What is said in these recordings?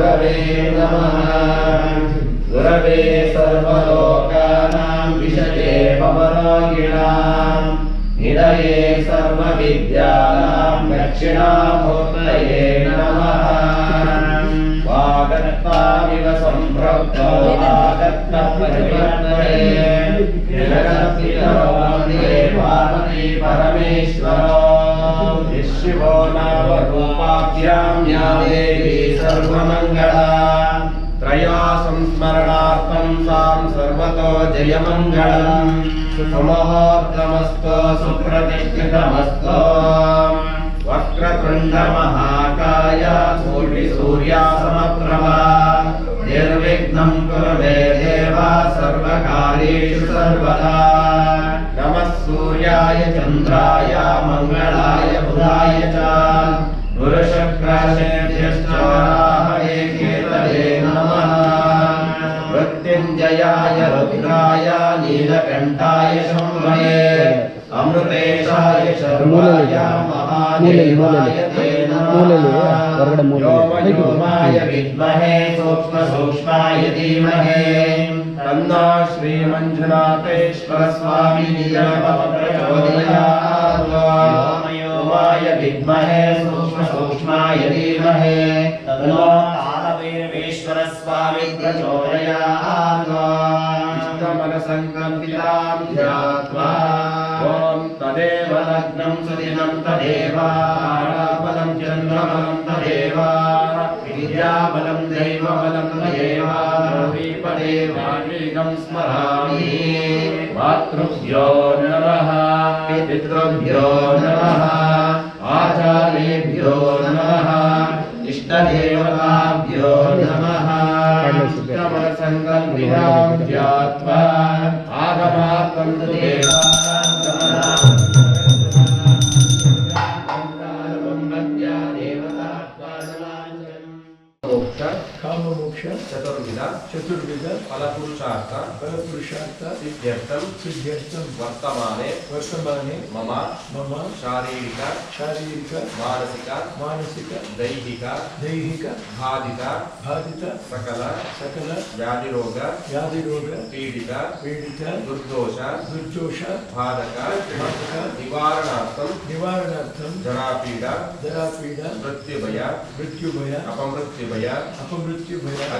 गुरवे नमः। गुरवे सर्वलोकानां विषये पवरागिणाम् हृदये सर्वविद्यानाम् दक्षिणा भोक्तये नमः सम्प्रतः परिवर्तने वामने परमेश्वर। शिवो नामरूपाभ्यां या देवी सर्वमङ्गला। त्रया संस्मरणार्थं सां सर्वतो जयमङ्गलम् सुमहोर्तमस्तो सुप्रतिष्ठितमस्तो। वक्रतुण्डमहाकाय सूर्यसूर्यासमप्रभा निर्विघ्नं कुरु मे देव सर्वकार्येषु सर्वदा। नमः सूर्याय, चन्द्राय मङ्गलाय मृत्युञ्जयाय रुद्राय नीलकण्ठाय शम्भये अमृतेशाय शर्वाय महादेवाय ते नमः व्योमयोमाय विद्महे सूक्ष्मसूक्ष्माय धीमहि तन्नो श्रीमञ्जुनाथेश्वर स्वामी प्रचोदयात् व्योमयोमाय विद्महे सूक्ष्मसूक्ष्माय धीमहि तन्नो विद्योदयासङ्कल्पिताम् ध्यात्वा ॐ तदेव लग्नम् सुलिनम् तदेव चन्द्रबलं तदेव विजाबलम् देवबलम् देवनं स्मरामि मातृभ्यो नमः पितृभ्यो नमः आचार्येभ्यो नमः इष्टदेवताभ्यो नमः సంకల్పితాత్మ ఆగమాత్మ దేవా चतुर्विध चतुर्विध फलपुरुषार्थ फलपुरुषार्थ सिद्ध्यर्थं सिद्ध्यर्थं वर्तमाने वर्तमाने मम मम शारीरिक शारीरिक मानसिक मानसिक दैहिक दैहिक बाधित बाधित सकल सकल व्याधिरोग व्याधिरोग पीडित पीडित दुर्दोष दुर्दोष बाधक बाधक निवारणार्थं निवारणार्थं जरापीड जरापीड मृत्युभय मृत्युभय अपमृत्युभय अपमृत्युभय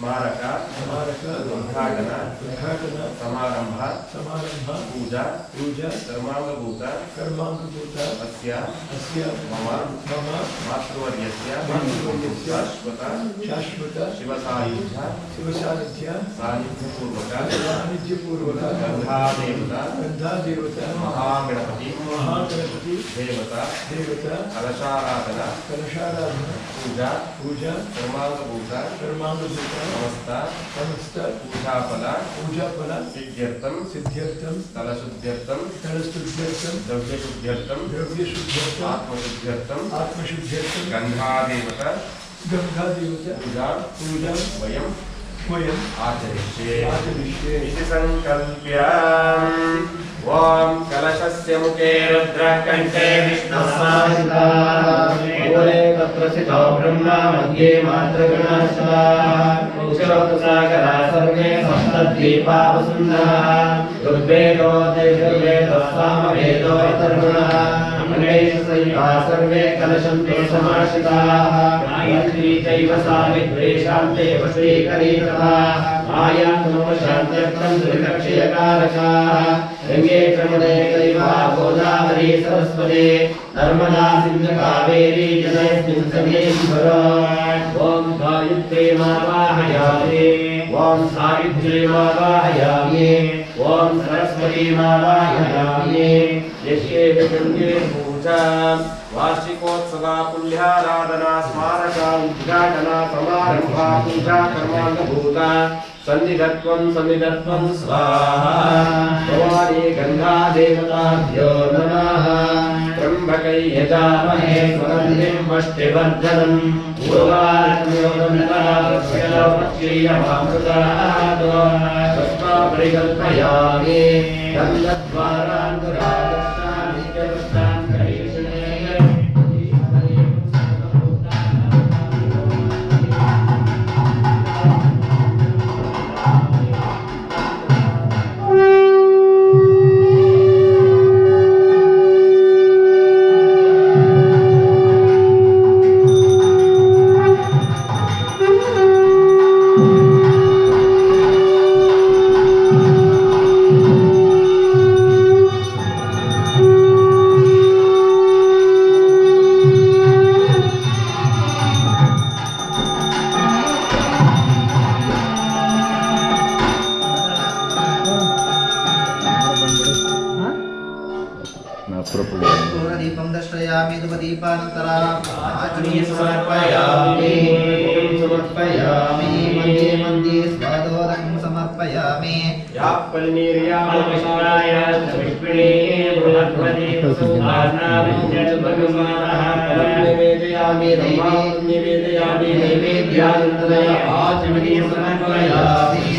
ಸ್ಮಾರಕ ಸ್ಮಾರಕ ಉದ್ಘಾಟನ ಉದ್ಘಾಟನ ಸಮಾರಂಭ ಸಮಾರಂಭ ಪೂಜಾ ಪೂಜಾ ಧರ್ಮಾಂಗಭೂತ ಕರ್ಮಾಂಗಭೂತ ಅಸ್ಯ ಅಸ್ಯ ಮಮ ಮಮ ಮಾತೃವರ್ಯಸ್ಯ ಮಾತೃವರ್ಯಸ್ಯ ಶಾಶ್ವತ ಶಾಶ್ವತ ಶಿವಸಾಯುಧ್ಯ ಶಿವಸಾನ್ನಿಧ್ಯ ಸಾನ್ನಿಧ್ಯಪೂರ್ವಕ ಸಾನ್ನಿಧ್ಯಪೂರ್ವಕ ಗಂಧಾದೇವತ ಗಂಧಾದೇವತ ಮಹಾಗಣಪತಿ ಮಹಾಗಣಪತಿ ದೇವತಾ ದೇವತ ಕಲಶಾರಾಧನ ಕಲಶಾರಾಧನ ಪೂಜಾ ಪೂಜಾ ಧರ್ಮಾಂಗಭೂತ ಕರ್ಮಾಂಗಭೂತ अवस्था अवस्था पूजा फला पूजा फला सिद्ध्यर्थम सिद्ध्यर्थम स्थल शुद्ध्यर्थम स्थल शुद्ध्यर्थम द्रव्य शुद्ध्यर्थम द्रव्य शुद्ध्यर्थम आत्म शुद्ध्यर्थम आत्म शुद्ध्यर्थम गंधा देवता गंगा देवता पूजा। पूजा। वयम। वयम् आचरिष्ये संकल्प्य ॐ कलशस्य मुखे रुद्रकण्ठे विष्णुसारे तत्रसितो ब्रह्मा मध्ये मातृगणाशा उक्षरोतसागरा सर्वे सप्तद्वीपा वसुन्धरा ऋग्वेदो देववेदो सामवेदो अथर्वणः अन्यैः सर्वे कलशन्ते समाश्रिताः। गायत्री चैव सावित्रे शान्ते वशीकरी तथा आयातमोपशान्त्यर्थं त्रिकक्षयकारकाः। गङ्गे प्रमुदे कैवा गोदावरी सरस्वती। नर्मदा सिन्धु कावेरी जलस्मिन् समेश्वर ॐ गायत्रीमावाहयामि ॐ सावित्रीमावाहयामि ॐ ఓం సరస్వతీ మాలాయే యశ్యే పూజా. వార్షికోత్సవా పుల్యారాధనా స్మారకా ఉద్ఘాటనా సమారంభా పూజా కర్మాంగభూత. సన్నిధత్వం సన్నిధత్వం స్వాహి. గంగా దేవతాభ్యో నమ. త్రంబకై యజామహే స్వర్ణిం వష్టివర్ధనం पूर्वार्णयोगन्तराक्षीयमामृतात् तस्मा परिकल्पयामि गन्धद्वारान्तरागस्तानित्यवस्तान् दर्शयामि धूपदीपानन्तरा समर्पयामि। समर्पयामि। मध्ये मध्ये स्वादोदकं समर्पयामि। याप्पल्नीर्यामपशाय विष्णुणे बृहद्वति सुधानाविद्यद्भगवानः निवेदयामि निवेदयामि। नैवेद्यानन्दय आचमनीय समर्पयामि।